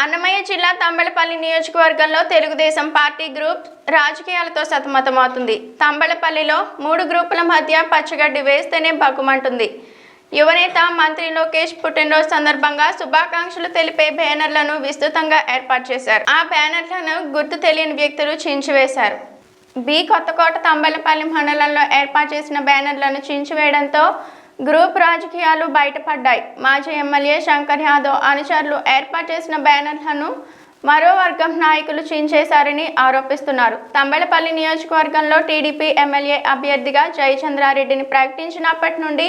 అన్నమయ్య జిల్లా తంబళపల్లి నియోజకవర్గంలో Telugu Desam party group రాజకీయాలతో సతమతమవుతుంది. తంబళపల్లిలో మూడు గ్రూపుల మధ్య పచ్చగడ్డి వేస్తేనే బగ్గుమంటుంది యువనేత మంత్రి లోకేష్ పుట్టినరోజు సందర్భంగా శుభాకాంక్షలు తెలిపే బ్యానర్లను విస్తృతంగా ఏర్పాటు చేశారు. ఆ బ్యానర్లను గుర్తు తెలియని వ్యక్తులు చించివేశారు. బి కొత్తకోట తంబలపల్లి మండలంలో ఏర్పాటు చేసిన బ్యానర్లను చించివేయడంతో గ్రూప్ రాజకీయాలు బయటపడ్డాయి. మాజీ ఎమ్మెల్యే శంకర్ యాదవ్ అనుచరులు ఏర్పాటు చేసిన బ్యానర్లను మరో వర్గం నాయకులు చించేశారని ఆరోపిస్తున్నారు. తంబలపల్లి నియోజకవర్గంలో టీడీపీ ఎమ్మెల్యే అభ్యర్థిగా జయచంద్రారెడ్డిని ప్రకటించినప్పటి నుండి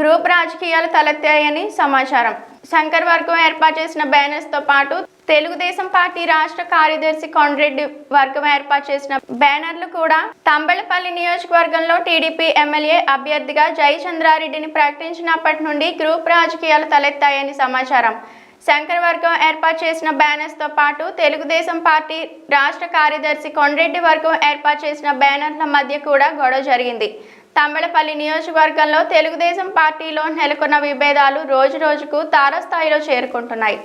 గ్రూప్ రాజకీయాలు తలెత్తాయని సమాచారం. శంకర్ వర్గం ఏర్పాటు చేసిన బ్యానర్స్తో పాటు తెలుగుదేశం పార్టీ రాష్ట్ర కార్యదర్శి కొండ్రెడ్డి వర్గం ఏర్పాటు చేసిన బ్యానర్లు కూడా తంబలపల్లి నియోజకవర్గంలో టీడీపీ ఎమ్మెల్యే అభ్యర్థిగా జయచంద్రారెడ్డిని ప్రకటించినప్పటి నుండి గ్రూప్ రాజకీయాలు తలెత్తాయని సమాచారం. శంకర్ వర్గం ఏర్పాటు చేసిన బ్యానర్స్తో పాటు తెలుగుదేశం పార్టీ రాష్ట్ర కార్యదర్శి కొండ్రెడ్డి వర్గం ఏర్పాటు చేసిన బ్యానర్ల మధ్య కూడా గొడవ జరిగింది. తమిళపల్లి నియోజకవర్గంలో తెలుగుదేశం పార్టీలో నెలకొన్న విభేదాలు రోజు రోజుకు తారస్థాయిలో చేరుకుంటున్నాయి.